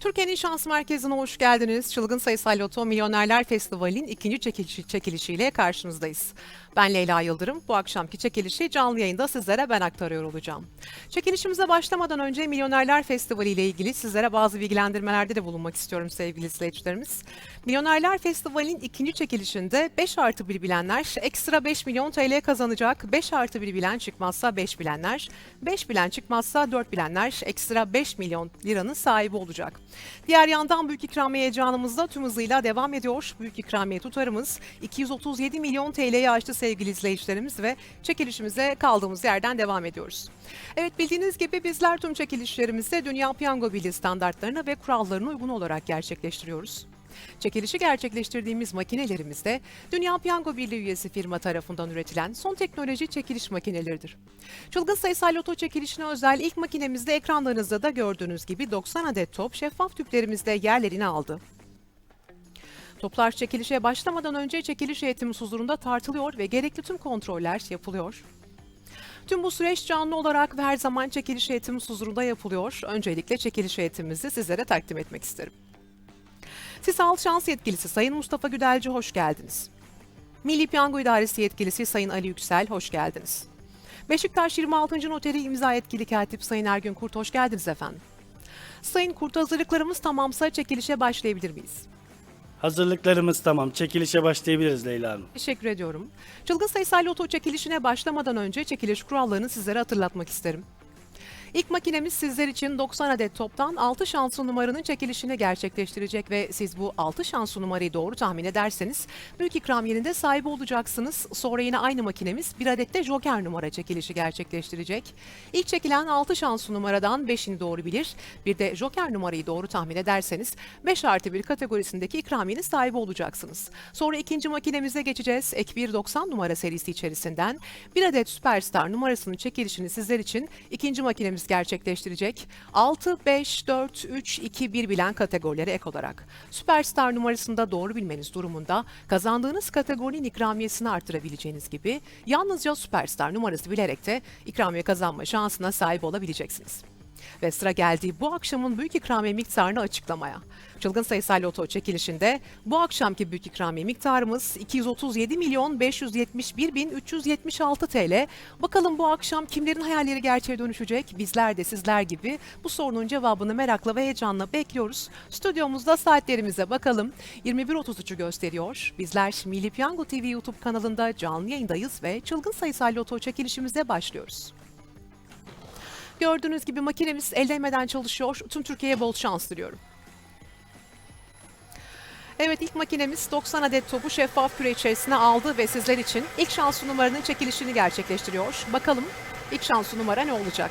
Türkiye'nin Şans Merkezi'ne hoş geldiniz. Çılgın Sayısal Loto Milyonerler Festivali'nin ikinci çekilişi, çekilişiyle karşınızdayız. Ben Leyla Yıldırım. Bu akşamki çekilişi canlı yayında sizlere ben aktarıyor olacağım. Çekilişimize başlamadan önce Milyonerler Festivali ile ilgili sizlere bazı bilgilendirmelerde de bulunmak istiyorum sevgili izleyicilerimiz. Milyonerler Festivali'nin ikinci çekilişinde 5 artı 1 bilenler ekstra 5 milyon TL kazanacak. 5 artı 1 bilen çıkmazsa 5 bilenler, 5 bilen çıkmazsa 4 bilenler ekstra 5 milyon liranın sahibi olacak. Diğer yandan büyük ikramiye heyecanımız da tüm hızıyla devam ediyor. Büyük ikramiye tutarımız 237 milyon TL'yi aştı sevgili izleyicilerimiz ve çekilişimize kaldığımız yerden devam ediyoruz. Evet bildiğiniz gibi bizler tüm çekilişlerimizi Dünya Piyango Birliği standartlarına ve kurallarına uygun olarak gerçekleştiriyoruz. Çekilişi gerçekleştirdiğimiz makinelerimizde Dünya Piyango Birliği üyesi firma tarafından üretilen son teknoloji çekiliş makineleridir. Çılgın sayısal loto çekilişine özel ilk makinemizde ekranlarınızda da gördüğünüz gibi 90 adet top şeffaf tüplerimizde yerlerini aldı. Toplar çekilişe başlamadan önce çekiliş heyetimiz huzurunda tartılıyor ve gerekli tüm kontroller yapılıyor. Tüm bu süreç canlı olarak ve her zaman çekiliş heyetimiz huzurunda yapılıyor. Öncelikle çekiliş heyetimizi sizlere takdim etmek isterim. Sisal Şans Yetkilisi Sayın Mustafa Güdelci hoş geldiniz. Milli Piyango İdaresi Yetkilisi Sayın Ali Yüksel hoş geldiniz. Beşiktaş 26. Noteri imza yetkili katip Sayın Ergün Kurt hoş geldiniz efendim. Sayın Kurt hazırlıklarımız tamamsa çekilişe başlayabilir miyiz? Hazırlıklarımız tamam. Çekilişe başlayabiliriz Leyla Hanım. Teşekkür ediyorum. Çılgın sayısal loto çekilişine başlamadan önce çekiliş kurallarını sizlere hatırlatmak isterim. İlk makinemiz sizler için 90 adet toptan 6 şanslı numaranın çekilişini gerçekleştirecek ve siz bu 6 şanslı numarayı doğru tahmin ederseniz büyük ikramiyenin sahibi olacaksınız. Sonra yine aynı makinemiz bir adet de joker numara çekilişi gerçekleştirecek. İlk çekilen 6 şanslı numaradan 5'ini doğru bilir. Bir de joker numarayı doğru tahmin ederseniz 5 artı 1 kategorisindeki ikramiyenin sahibi olacaksınız. Sonra ikinci makinemize geçeceğiz. Ek 1 90 numara serisi içerisinden bir adet süperstar numarasının çekilişini sizler için ikinci makinemiz gerçekleştirecek. 6, 5, 4, 3, 2, 1 bilen kategorilere ek olarak. Süperstar numarasını da doğru bilmeniz durumunda kazandığınız kategorinin ikramiyesini artırabileceğiniz gibi yalnızca süperstar numarası bilerek de ikramiye kazanma şansına sahip olabileceksiniz. Ve sıra geldiği bu akşamın büyük ikramiye miktarını açıklamaya. Çılgın sayısal loto çekilişinde bu akşamki büyük ikramiye miktarımız 237 milyon 571 bin 376 TL. Bakalım bu akşam kimlerin hayalleri gerçeğe dönüşecek? Bizler de sizler gibi bu sorunun cevabını merakla ve heyecanla bekliyoruz. Stüdyomuzda saatlerimize bakalım. 21.33'ü gösteriyor. Bizler Milli Piyango TV YouTube kanalında canlı yayındayız ve çılgın sayısal loto çekilişimize başlıyoruz. Gördüğünüz gibi makinemiz el değmeden çalışıyor. Tüm Türkiye'ye bol şans diliyorum. Evet ilk makinemiz 90 adet topu şeffaf küre içerisine aldı ve sizler için ilk şanslı numaranın çekilişini gerçekleştiriyor. Bakalım ilk şanslı numara ne olacak?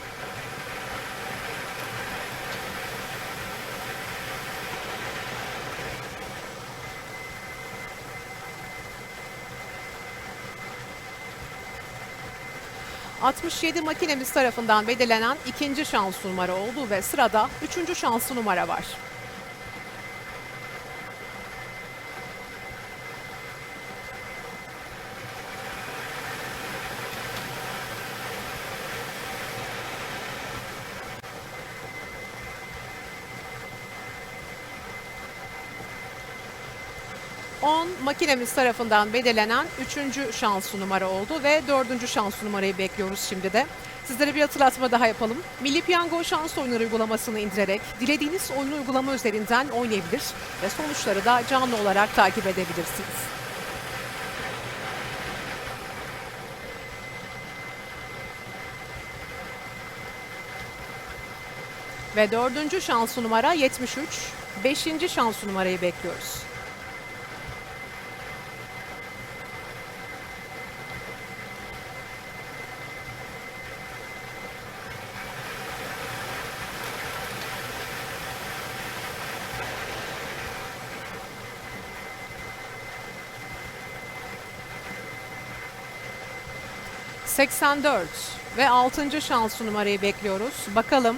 ...67 makinemiz tarafından belirlenen ikinci şanslı numara oldu ve sırada üçüncü şanslı numara var. On makinemiz tarafından belirlenen üçüncü şanslı numara oldu ve dördüncü şanslı numarayı bekliyoruz şimdi de. Sizlere bir hatırlatma daha yapalım. Milli Piyango şans oyunları uygulamasını indirerek dilediğiniz oyun uygulama üzerinden oynayabilir ve sonuçları da canlı olarak takip edebilirsiniz. Ve dördüncü şanslı numara 73. Beşinci şanslı numarayı bekliyoruz. 84 ve 6. şanslı numarayı bekliyoruz. Bakalım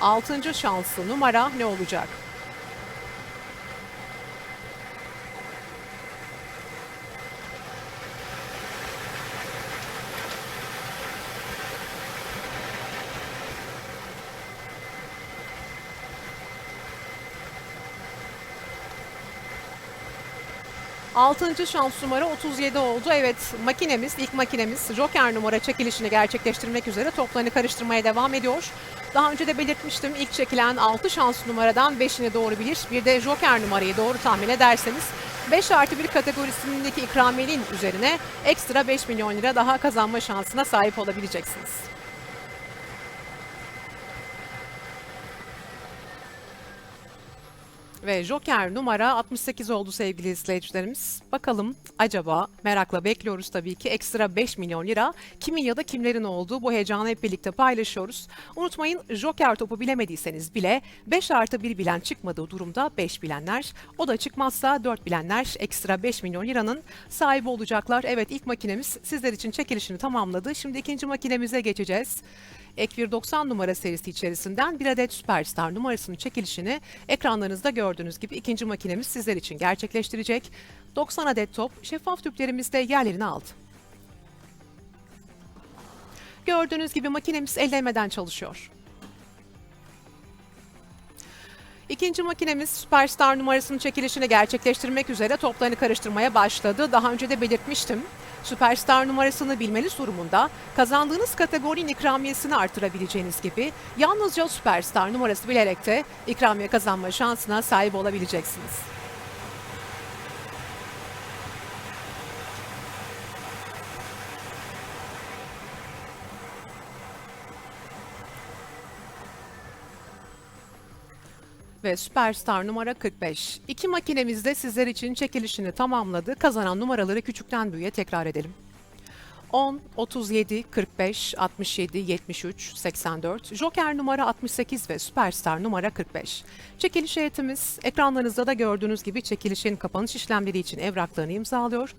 6. şanslı numara ne olacak? Altıncı şans numara 37 oldu. Evet makinemiz, ilk makinemiz Joker numara çekilişini gerçekleştirmek üzere toplarını karıştırmaya devam ediyor. Daha önce de belirtmiştim ilk çekilen 6 şans numaradan 5'ini doğru bilir. Bir de Joker numarayı doğru tahmin ederseniz 5 artı 1 kategorisindeki ikramiyenin üzerine ekstra 5 milyon lira daha kazanma şansına sahip olabileceksiniz. Ve Joker numara 68 oldu sevgili izleyicilerimiz. Bakalım acaba merakla bekliyoruz tabii ki ekstra 5 milyon lira kimin ya da kimlerin olduğu bu heyecanı hep birlikte paylaşıyoruz. Unutmayın Joker topu bilemediyseniz bile 5 artı 1 bilen çıkmadığı durumda 5 bilenler o da çıkmazsa 4 bilenler ekstra 5 milyon liranın sahibi olacaklar. Evet ilk makinemiz sizler için çekilişini tamamladı. Şimdi ikinci makinemize geçeceğiz. Ekvir 90 numara serisi içerisinden bir adet Superstar numarasının çekilişini ekranlarınızda gördüğünüz gibi ikinci makinemiz sizler için gerçekleştirecek. 90 adet top şeffaf tüplerimizde yerlerini aldı. Gördüğünüz gibi makinemiz ellemeden çalışıyor. İkinci makinemiz Superstar numarasının çekilişini gerçekleştirmek üzere toplarını karıştırmaya başladı. Daha önce de belirtmiştim. Superstar numarasını bilmeniz durumunda kazandığınız kategorinin ikramiyesini artırabileceğiniz gibi yalnızca Superstar numarası bilerek de ikramiye kazanma şansına sahip olabileceksiniz. Ve Superstar numara 45. İki makinemiz de sizler için çekilişini tamamladı. Kazanan numaraları küçükten büyüğe tekrar edelim. 10, 37, 45, 67, 73, 84, Joker numara 68 ve Superstar numara 45. Çekiliş heyetimiz ekranlarınızda da gördüğünüz gibi çekilişin kapanış işlemleri için evraklarını imzalıyor.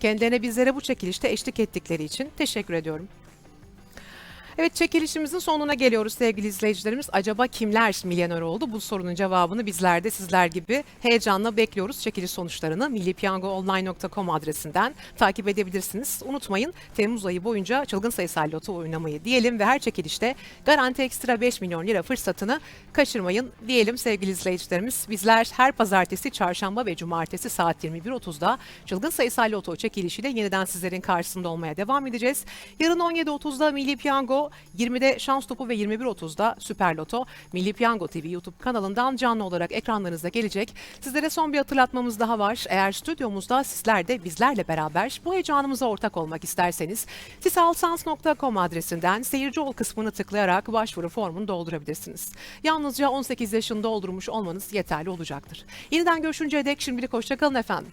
Kendilerine bizlere bu çekilişte eşlik ettikleri için teşekkür ediyorum. Evet çekilişimizin sonuna geliyoruz sevgili izleyicilerimiz. Acaba kimler milyoner oldu? Bu sorunun cevabını bizler de sizler gibi heyecanla bekliyoruz. Çekiliş sonuçlarını millipiyangoonline.com adresinden takip edebilirsiniz. Unutmayın Temmuz ayı boyunca çılgın sayısal loto oynamayı diyelim ve her çekilişte garanti ekstra 5 milyon lira fırsatını kaçırmayın diyelim sevgili izleyicilerimiz. Bizler her pazartesi, çarşamba ve cumartesi saat 21.30'da çılgın sayısal loto çekilişiyle yeniden sizlerin karşısında olmaya devam edeceğiz. Yarın 17.30'da Milli Piyango 20'de Şans Topu ve 21.30'da Süper Loto Milli Piyango TV YouTube kanalından canlı olarak ekranlarınıza gelecek. Sizlere son bir hatırlatmamız daha var. Eğer stüdyomuzda sizler de bizlerle beraber bu heyecanımıza ortak olmak isterseniz sisalsans.com adresinden seyirci ol kısmını tıklayarak başvuru formunu doldurabilirsiniz. Yalnızca 18 yaşını doldurmuş olmanız yeterli olacaktır. Yeniden görüşünceye dek şimdilik hoşçakalın efendim.